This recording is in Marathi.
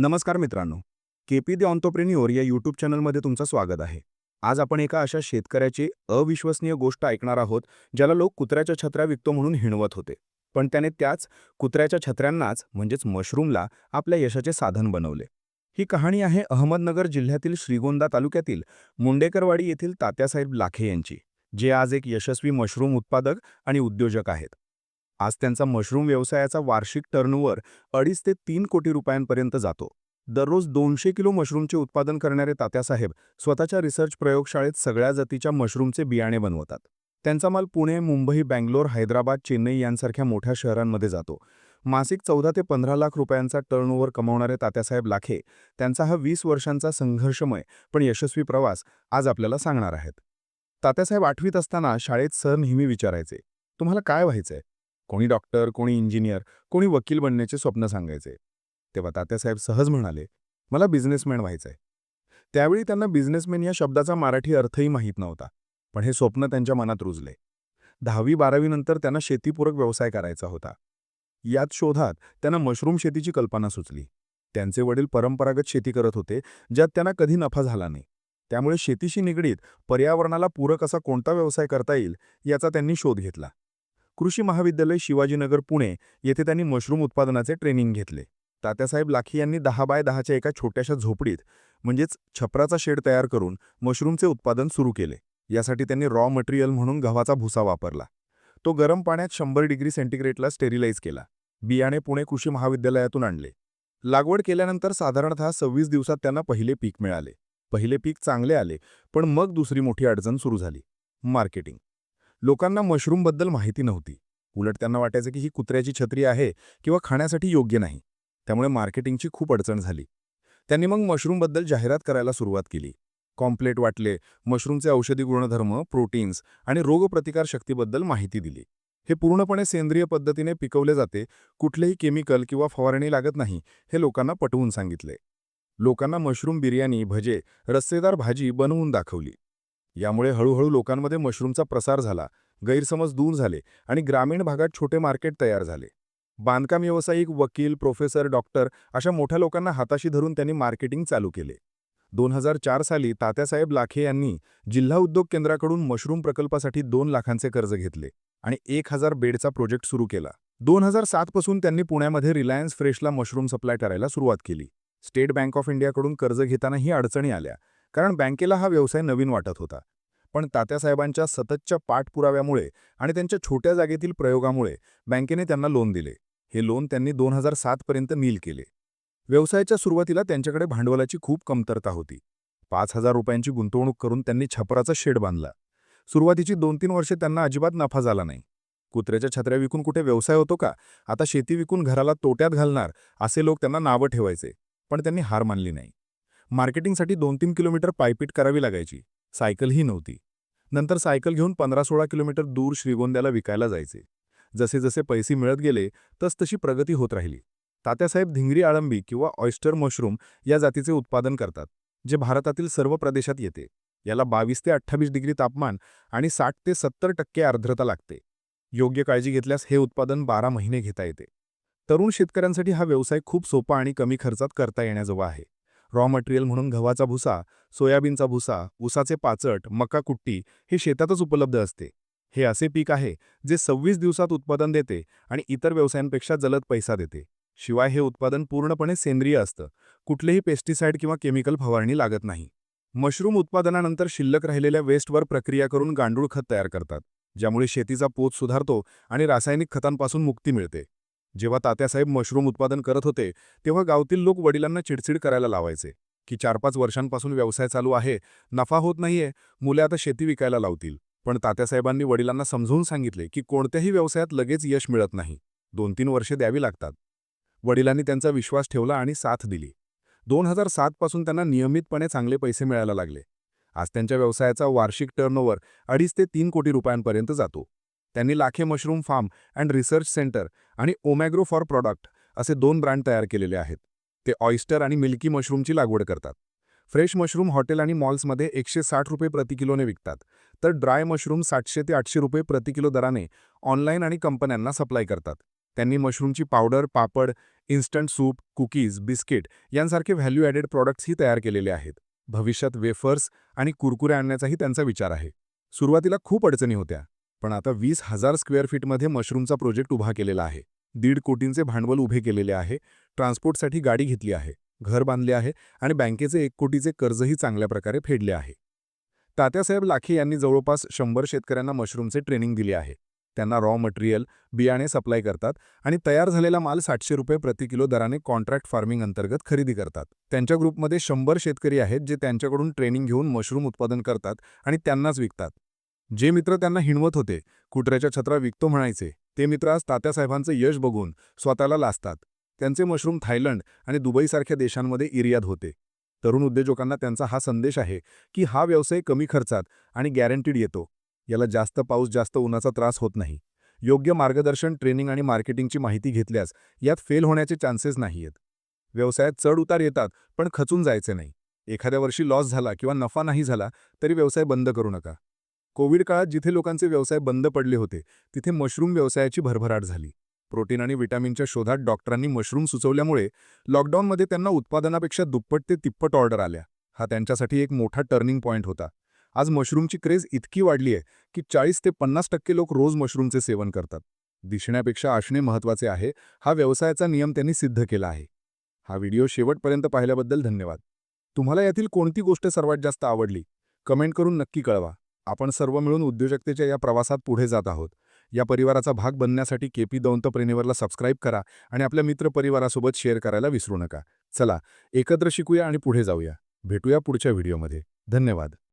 नमस्कार मित्रांनो. के पी द ऑन्टोप्रेन्युअर या यूट्यूब चॅनलमध्ये तुमचं स्वागत आहे. आज आपण एका अशा शेतकऱ्याची अविश्वसनीय गोष्ट ऐकणार आहोत ज्याला लोक कुत्र्याच्या छत्र्या विकतो म्हणून हिणवत होते. पण त्याने त्याच कुत्र्याच्या छत्र्यांनाच म्हणजेच मशरूमला आपल्या यशाचे साधन बनवले. ही कहाणी आहे अहमदनगर जिल्ह्यातील श्रीगोंदा तालुक्यातील मुंडेकरवाडी येथील तात्यासाहेब लाखे यांची जे आज एक यशस्वी मशरूम उत्पादक आणि उद्योजक आहेत. आज त्यांचा मशरूम व्यवसायाचा वार्षिक टर्नओव्हर अडीच ते तीन कोटी रुपयांपर्यंत जातो. दररोज दोनशे किलो मशरूमचे उत्पादन करणारे तात्यासाहेब स्वतःच्या रिसर्च प्रयोगशाळेत सगळ्या जातीच्या मशरूमचे बियाणे बनवतात. त्यांचा माल पुणे मुंबई बँगलोर हैदराबाद चेन्नई यांसारख्या मोठ्या शहरांमध्ये जातो. मासिक चौदा ते पंधरा लाख रुपयांचा टर्नओव्हर कमावणारे तात्यासाहेब लाखे त्यांचा हा वीस वर्षांचा संघर्षमय पण यशस्वी प्रवास आज आपल्याला सांगणार आहेत. तात्यासाहेब आठवीत असताना शाळेत सर नेहमी विचारायचे तुम्हाला काय व्हायचंय? कोणी डॉक्टर कोणी इंजिनियर कोणी वकील बनण्याचे स्वप्न सांगायचे. तेव्हा तात्यासाहेब सहज म्हणाले मला बिझनेसमॅन व्हायचंय. त्यावेळी त्यांना बिझनेसमॅन या शब्दाचा मराठी अर्थही माहीत नव्हता पण हे स्वप्न त्यांच्या मनात रुजले. दहावी बारावीनंतर त्यांना शेतीपूरक व्यवसाय करायचा होता. यात शोधात त्यांना मशरूम शेतीची कल्पना सुचली. त्यांचे वडील परंपरागत शेती करत होते ज्यात त्यांना कधी नफा झाला नाही. त्यामुळे शेतीशी निगडीत पर्यावरणाला पूरक असा कोणता व्यवसाय करता येईल याचा त्यांनी शोध घेतला. कृषी महाविद्यालय शिवाजीनगर पुणे येथे त्यांनी मशरूम उत्पादनाचे ट्रेनिंग घेतले. तात्यासाहेब लाखी यांनी दहा बाय दहाच्या एका छोट्याशा झोपडीत म्हणजेच छपराचा शेड तयार करून मशरूमचे उत्पादन सुरू केले. यासाठी त्यांनी रॉ मटेरियल म्हणून गव्हाचा भुसा वापरला. तो गरम पाण्यात शंभर डिग्री सेंटीग्रेडला स्टेरिलाइज केला. बियाणे पुणे कृषी महाविद्यालयातून आणले. लागवड केल्यानंतर साधारणतः सव्वीस दिवसात त्यांना पहिले पीक मिळाले. पहिले पीक चांगले आले पण मग दुसरी मोठी अडचण सुरू झाली. मार्केटिंग लोकांना मशरूमबद्दल माहिती नव्हती. उलट त्यांना वाटायचं की ही कुत्र्याची छत्री आहे किंवा खाण्यासाठी योग्य नाही. त्यामुळे मार्केटिंगची खूप अडचण झाली. त्यांनी मग मशरूमबद्दल जाहिरात करायला सुरुवात केली. कॉम्प्लेट वाटले मशरूमचे औषधी गुणधर्म प्रोटीन्स आणि रोगप्रतिकार शक्तीबद्दल माहिती दिली. हे पूर्णपणे सेंद्रिय पद्धतीने पिकवले जाते कुठलेही केमिकल किंवा फवारणी लागत नाही हे लोकांना पटवून सांगितले. लोकांना मशरूम बिर्याणी भजे रस्सेदार भाजी बनवून दाखवली. यामुळे हळूहळू लोकांमध्ये मशरूमचा प्रसार झाला गैरसमज दूर झाले आणि ग्रामीण भागात छोटे मार्केट तयार झाले. बांधकाम व्यावसायिक वकील प्रोफेसर डॉक्टर अशा मोठ्या लोकांना हाताशी धरून त्यांनी मार्केटिंग चालू केले. दोन हजार चार साली तात्यासाहेब लाखे यांनी जिल्हा उद्योग केंद्राकडून मशरूम प्रकल्पासाठी दोन लाखांचे कर्ज घेतले आणि एक हजार बेडचा प्रोजेक्ट सुरू केला. दोन हजार सातपासून त्यांनी पुण्यामध्ये रिलायन्स फ्रेशला मशरूम सप्लाय करायला सुरुवात केली. स्टेट बँक ऑफ इंडियाकडून कर्ज घेतानाही अडचणी आल्या. कारण बँकेला हा व्यवसाय नवीन वाटत होता. पण तात्यासाहेबांच्या सततच्या पाठपुराव्यामुळे आणि त्यांच्या छोट्या जागेतील प्रयोगामुळे बँकेने त्यांना लोन दिले. हे लोन त्यांनी दोन हजार सातपर्यंत नील केले. व्यवसायाच्या सुरुवातीला त्यांच्याकडे भांडवलाची खूप कमतरता होती. पाच हजार रुपयांची गुंतवणूक करून त्यांनी छपराचा शेड बांधला. सुरुवातीची दोन तीन वर्षे त्यांना अजिबात नफा झाला नाही. कुत्र्याच्या छत्र्या विकून कुठे व्यवसाय होतो का? आता शेती विकून घराला तोट्यात घालणार असे लोक त्यांना नावं ठेवायचे. पण त्यांनी हार मानली नाही. मार्केटिंगसाठी दोन तीन किलोमीटर पायपीट करावी लागायची. सायकलही नव्हती. नंतर सायकल घेऊन पंधरा सोळा किलोमीटर दूर श्रीगोंद्याला विकायला जायचे. जसे जसे पैसे मिळत गेले तस तशी प्रगती होत राहिली. तात्यासाहेब धिंगरी आळंबी किंवा ऑयस्टर मशरूम या जातीचे उत्पादन करतात जे भारतातील सर्व प्रदेशात येते. याला बावीस ते अठ्ठावीस डिग्री तापमान आणि साठ ते सत्तर टक्के आर्द्रता लागते. योग्य काळजी घेतल्यास हे उत्पादन बारा महिने घेता येते. तरुण शेतकऱ्यांसाठी हा व्यवसाय खूप सोपा आणि कमी खर्चात करता येण्याजवळ आहे. रॉ मटेरियल म्हणून गव्हाचा भुसा सोयाबीनचा भुसा ऊसाचे पाचट मका कुट्टी हे शेतातच उपलब्ध असते. हे असे पीक आहे जे सव्वीस दिवसात उत्पादन देते आणि इतर व्यवसायांपेक्षा जलद पैसा देते. शिवाय हे उत्पादन पूर्णपणे सेंद्रिय असतं. कुठलेही पेस्टिसाइड किंवा केमिकल फवारणी लागत नाही. मशरूम उत्पादनानंतर शिल्लक राहिलेल्या वेस्टवर प्रक्रिया करून गांडूळ खत तयार करतात ज्यामुळे शेतीचा पोत सुधारतो आणि रासायनिक खतांपासून मुक्ती मिळते. जेव्हा तात्यासाहेब मशरूम उत्पादन करत होते तेव्हा गावतील लोक वडिलांना चिडचिड करायला लावायचे की चार पाच वर्षांपासून व्यवसाय चालू आहे नफा होत नाहीये मुले आता शेती विकायला लावतील. पण तात्यासाहेबांनी वडिलांना समजवून सांगितले की कोणत्याही व्यवसायात लगेच यश मिळत नाही. दोन तीन वर्षे द्यावी लागतात. वडिलांनी त्यांचा विश्वास ठेवला आणि साथ दिली. दोन हजार सातपासून त्यांना नियमितपणे चांगले पैसे मिळायला लागले. आज त्यांच्या व्यवसायाचा वार्षिक टर्नओव्हर अडीच ते तीन कोटी रुपयांपर्यंत जातो. त्यांनी Lakhe mushroom farm and research centre आणि ओमॅग्रो फॉर प्रॉडक्ट असे दोन ब्रँड तयार केलेले आहेत. ते ऑइस्टर आणि मिल्की मशरूमची लागवड करतात. फ्रेश मशरूम हॉटेल आणि मॉल्समध्ये एकशे साठ रुपये प्रति किलोने विकतात. तर ड्राय मशरूम सातशे ते आठशे रुपये प्रति किलो दराने ऑनलाईन आणि कंपन्यांना सप्लाय करतात. त्यांनी मशरूमची पावडर पापड इन्स्टंट सूप कुकीज बिस्किट यांसारखे व्हॅल्यू ॲडेड प्रॉडक्ट्सही तयार केलेले आहेत. भविष्यात वेफर्स आणि कुरकुरे आणण्याचाही त्यांचा विचार आहे. सुरुवातीला खूप अडचणी होत्या. पण आता वीस हजार स्क्वेअर फीटमध्ये मशरूमचा प्रोजेक्ट उभा केलेला आहे. दीड कोटींचे भांडवल उभे केलेले आहे. ट्रान्सपोर्टसाठी गाडी घेतली आहे. घर बांधले आहे आणि बँकेचे एक कोटीचे कर्जही चांगल्या प्रकारे फेडले आहे. तात्यासाहेब लाखे यांनी जवळपास शंभर शेतकऱ्यांना मशरूमचे ट्रेनिंग दिले आहे. त्यांना रॉ मटेरियल बियाणे सप्लाय करतात आणि तयार झालेला माल सातशे रुपये प्रति किलो दराने कॉन्ट्रॅक्ट फार्मिंग अंतर्गत खरेदी करतात. त्यांच्या ग्रुपमध्ये शंभर शेतकरी आहेत जे त्यांच्याकडून ट्रेनिंग घेऊन मशरूम उत्पादन करतात आणि त्यांनाच विकतात. जे मित्र त्यांना हिणवत होते कुत्र्याच्या छत्रा विकतो म्हणायचे ते मित्र आज तात्यासाहेबांचं यश बघून स्वतःला लाजतात. त्यांचे मशरूम थायलंड आणि दुबईसारख्या देशांमध्ये इर्याद होते. तरुण उद्योजकांना त्यांचा हा संदेश आहे की हा व्यवसाय कमी खर्चात आणि गॅरंटीड येतो. याला जास्त पाऊस जास्त उन्हाचा त्रास होत नाही. योग्य मार्गदर्शन ट्रेनिंग आणि मार्केटिंगची माहिती घेतल्यास यात फेल होण्याचे चान्सेस नाहीयेत. व्यवसायात चढ उतार येतात पण खचून जायचे नाही. एखाद्या वर्षी लॉस झाला किंवा नफा नाही झाला तरी व्यवसाय बंद करू नका. कोविड काळात जिथे लोकांचे व्यवसाय बंद पडले होते तिथे मशरूम व्यवसायाची भरभराट झाली. प्रोटीन आणि विटॅमिनच्या शोधात डॉक्टरांनी मशरूम सुचवल्यामुळे लॉकडाऊनमध्ये त्यांना उत्पादनापेक्षा दुप्पट ते तिप्पट ऑर्डर आल्या. हा त्यांच्यासाठी एक मोठा टर्निंग पॉईंट होता. आज मशरूमची क्रेज इतकी वाढली आहे की चाळीस ते पन्नास टक्के लोक रोज मशरूमचे सेवन करतात. दिसण्यापेक्षा असणे महत्त्वाचे आहे हा व्यवसायाचा नियम त्यांनी सिद्ध केला आहे. हा व्हिडिओ शेवटपर्यंत पाहिल्याबद्दल धन्यवाद. तुम्हाला यातील कोणती गोष्ट सर्वात जास्त आवडली? कमेंट करून नक्की कळवा. आपण सर्व मिळून उद्योजकतेच्या या प्रवासात पुढे जात आहोत. या परिवाराचा भाग बनण्यासाठी केपी दौंतप्रेनिवरला सबस्क्राईब करा आणि आपल्या मित्रपरिवारासोबत शेअर करायला विसरू नका. चला एकत्र शिकूया आणि पुढे जाऊया. भेटूया पुढच्या व्हिडिओमध्ये धन्यवाद.